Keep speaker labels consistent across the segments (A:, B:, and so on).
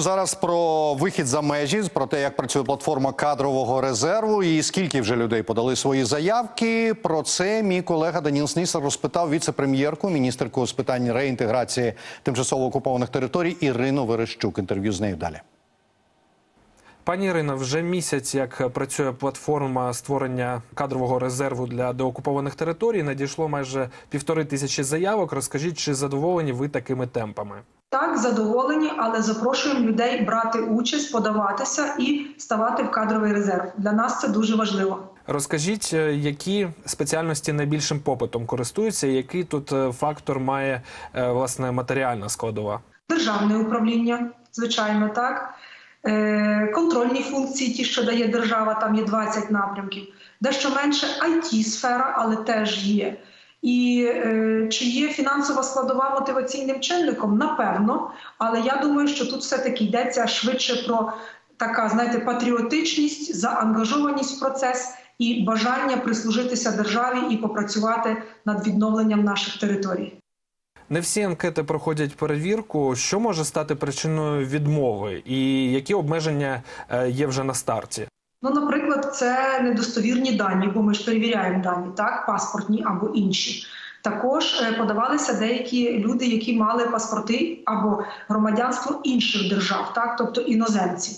A: Зараз про вихід за межі, про те, як працює платформа кадрового резерву і скільки вже людей подали свої заявки. Про це мій колега Даніл Снісер розпитав віце-прем'єрку, міністерку з питань реінтеграції тимчасово окупованих територій Ірину Верещук. Інтерв'ю з нею далі.
B: Пані Ірино, вже місяць як працює платформа створення кадрового резерву для деокупованих територій. Надійшло майже півтори тисячі заявок. Розкажіть, чи задоволені ви такими темпами?
C: Так, задоволені, але запрошуємо людей брати участь, подаватися і ставати в кадровий резерв. Для нас це дуже важливо.
B: Розкажіть, е, які спеціальності найбільшим попитом користуються, і який тут е, фактор має е, власне матеріальна складова?
C: Державне управління, звичайно, так. Контрольні функції, ті, що дає держава, там є 20 напрямків. Дещо менше it сфера але теж є. І е, чи є фінансова складова мотиваційним чинником? Напевно, але я думаю, що тут все-таки йдеться швидше про така, знаєте, патріотичність, заангажованість в процес і бажання прислужитися державі і попрацювати над відновленням наших територій.
B: Не всі анкети проходять перевірку. Що може стати причиною відмови, і які обмеження е, є вже на старті?
C: Ну, наприклад, це недостовірні дані, бо ми ж перевіряємо дані, так, паспортні або інші. Також е, подавалися деякі люди, які мали паспорти або громадянство інших держав, так, тобто іноземці.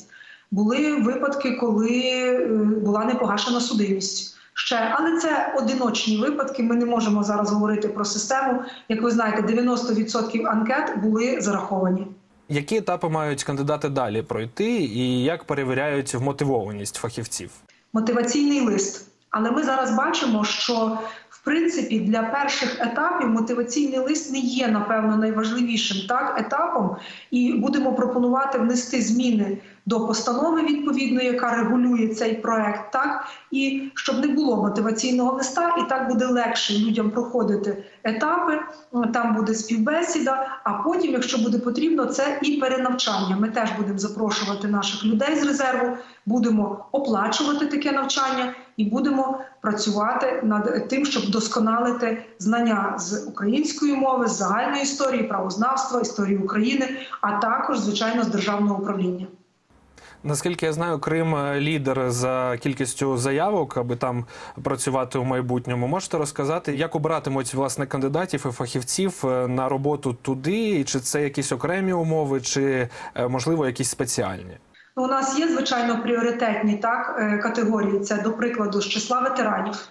C: Були випадки, коли е, була непогашена судимість. Ще, але це одиночні випадки. Ми не можемо зараз говорити про систему. Як ви знаєте, 90% анкет були зараховані.
B: Які етапи мають кандидати далі пройти, і як перевіряють вмотивованість фахівців?
C: мотиваційний лист. Але ми зараз бачимо, що в принципі для перших етапів мотиваційний лист не є напевно найважливішим так етапом, і будемо пропонувати внести зміни до постанови відповідної, яка регулює цей проект, так і щоб не було мотиваційного листа, і так буде легше людям проходити етапи. Там буде співбесіда. А потім, якщо буде потрібно, це і перенавчання. Ми теж будемо запрошувати наших людей з резерву, будемо оплачувати таке навчання і будемо працювати над тим, щоб вдосконалити знання з української мови, з загальної історії, правознавства, історії України, а також звичайно з державного управління.
B: Наскільки я знаю, Крим е, лідер за кількістю заявок, аби там працювати у майбутньому. Можете розказати, як обиратимуть власне кандидатів і фахівців е, на роботу туди? І Чи це якісь окремі умови, чи е, можливо якісь спеціальні?
C: Ну, У нас є звичайно пріоритетні так категорії. Це до прикладу з числа ветеранів,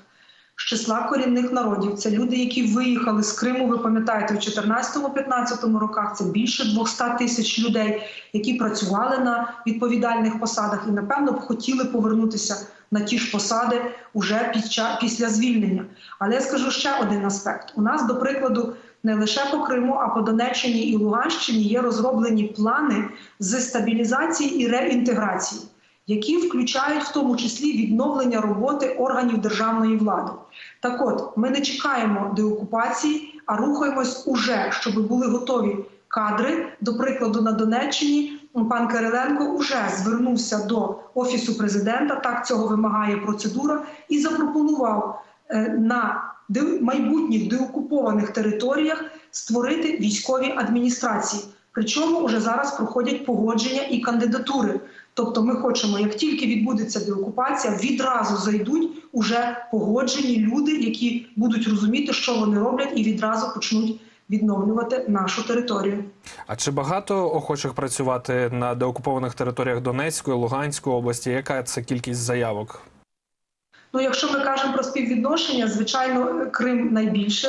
C: з числа корінних народів. Це люди, які виїхали з Криму. Ви пам'ятаєте, в 2014-2015 роках це більше 200 тисяч людей, які працювали на відповідальних посадах і напевно б хотіли повернутися на ті ж посади уже під час після звільнення. Але я скажу ще один аспект: у нас, до прикладу, не лише по Криму, а по Донеччині і Луганщині є розроблені плани з стабілізації і реінтеграції, які включають в тому числі відновлення роботи органів державної влади. Так от ми не чекаємо деокупації, а рухаємось уже, щоб були готові кадри. До прикладу, на Донеччині пан Кириленко вже звернувся до офісу президента. Так цього вимагає процедура, і запропонував е, на майбутніх деокупованих територіях створити військові адміністрації. Причому вже зараз проходять погодження і кандидатури. Тобто, ми хочемо, як тільки відбудеться деокупація, відразу зайдуть уже погоджені люди, які будуть розуміти, що вони роблять, і відразу почнуть відновлювати нашу територію.
B: А чи багато охочих працювати на деокупованих територіях Донецької, Луганської області? Яка це кількість заявок?
C: Ну, якщо ми кажемо про співвідношення, звичайно, Крим найбільше.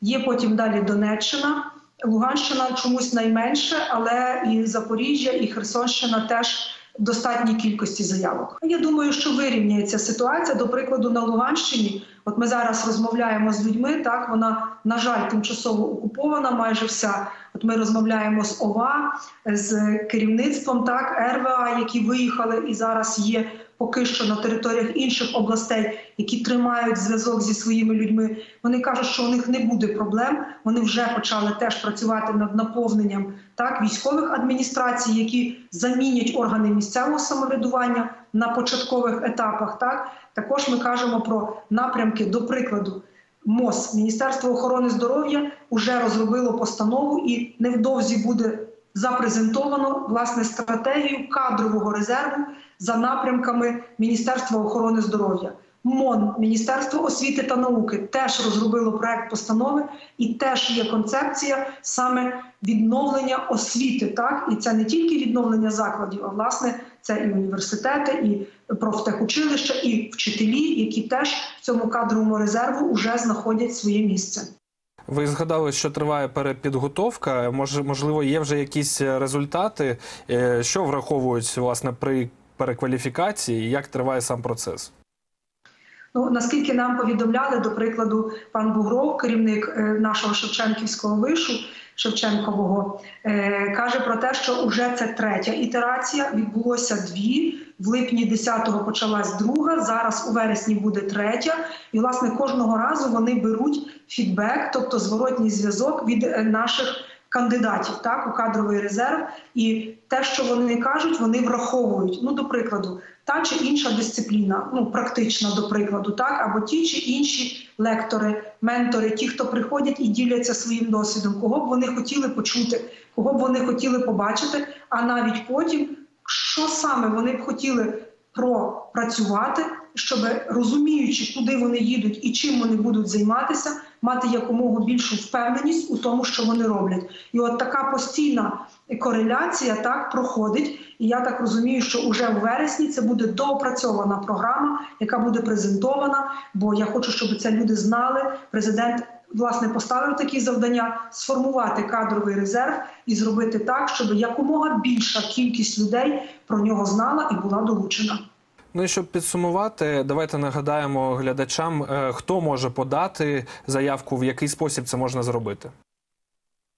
C: Є потім далі Донеччина, Луганщина чомусь найменше, але і Запоріжжя, і Херсонщина теж достатній кількості заявок. Я думаю, що вирівняється ситуація. До прикладу, на Луганщині, от ми зараз розмовляємо з людьми. Так вона на жаль тимчасово окупована, майже вся. От ми розмовляємо з ОВА, з керівництвом так РВА, які виїхали і зараз є поки що на територіях інших областей, які тримають зв'язок зі своїми людьми. Вони кажуть, що у них не буде проблем. Вони вже почали теж працювати над наповненням так військових адміністрацій, які замінять органи місцевого самоврядування на початкових етапах. Так також ми кажемо про напрямки, до прикладу. МОЗ Міністерство охорони здоров'я вже розробило постанову і невдовзі буде запрезентовано власне стратегію кадрового резерву за напрямками Міністерства охорони здоров'я. МОН, Міністерство освіти та науки теж розробило проект постанови, і теж є концепція саме відновлення освіти. Так і це не тільки відновлення закладів, а власне це і університети, і профтехучилища, і вчителі, які теж в цьому кадровому резерву вже знаходять своє місце.
B: Ви згадали, що триває перепідготовка. Може, можливо, є вже якісь результати, е, що враховують власне при перекваліфікації, як триває сам процес?
C: Ну наскільки нам повідомляли, до прикладу, пан Бугров, керівник е, нашого Шевченківського вишу Шевченкового, е, каже про те, що вже це третя ітерація. Відбулося дві. В липні 10-го почалась друга. Зараз у вересні буде третя. І власне кожного разу вони беруть фідбек, тобто зворотній зв'язок від е, наших кандидатів так у кадровий резерв, і те, що вони кажуть, вони враховують. Ну, до прикладу, та чи інша дисципліна, ну практична, до прикладу, так або ті чи інші лектори, ментори, ті, хто приходять і діляться своїм досвідом, кого б вони хотіли почути, кого б вони хотіли побачити, а навіть потім, що саме вони б хотіли пропрацювати, щоб розуміючи, куди вони їдуть і чим вони будуть займатися, мати якомога більшу впевненість у тому, що вони роблять. І от така постійна кореляція так проходить. І я так розумію, що уже в вересні це буде доопрацьована програма, яка буде презентована. Бо я хочу, щоб це люди знали. Президент власне поставив такі завдання сформувати кадровий резерв і зробити так, щоб якомога більша кількість людей про нього знала і була долучена.
B: Ну і щоб підсумувати, давайте нагадаємо глядачам, е, хто може подати заявку, в який спосіб це можна зробити.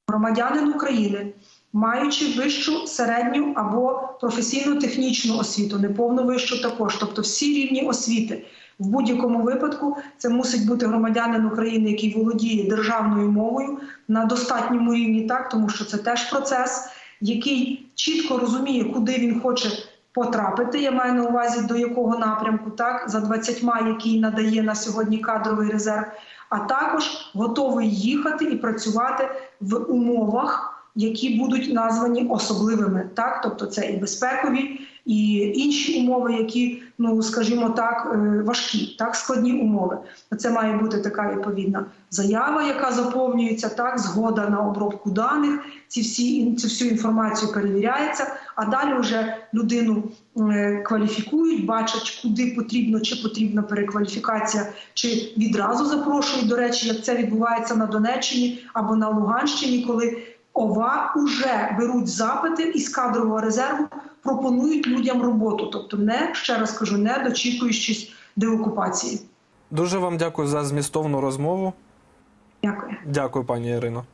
C: Громадянин України, маючи вищу, середню або професійно-технічну освіту, неповну вищу також, тобто всі рівні освіти. В будь-якому випадку це мусить бути громадянин України, який володіє державною мовою на достатньому рівні, так тому що це теж процес, який чітко розуміє, куди він хоче потрапити. Я маю на увазі до якого напрямку, так за 20, який надає на сьогодні кадровий резерв, а також готовий їхати і працювати в умовах, які будуть названі особливими, так тобто це і безпекові, і інші умови, які, ну скажімо так, е, важкі, так складні умови. Це має бути така відповідна заява, яка заповнюється, так згода на обробку даних. Ці всі цю всю інформацію перевіряється. А далі вже людину е, кваліфікують, бачать, куди потрібно чи потрібна перекваліфікація, чи відразу запрошують. До речі, як це відбувається на Донеччині або на Луганщині, коли ОВА вже беруть запити із кадрового резерву, пропонують людям роботу, тобто не ще раз кажу, не дочікуючись деокупації.
B: Дуже вам дякую за змістовну розмову.
C: Дякую.
B: Дякую, пані Ірино.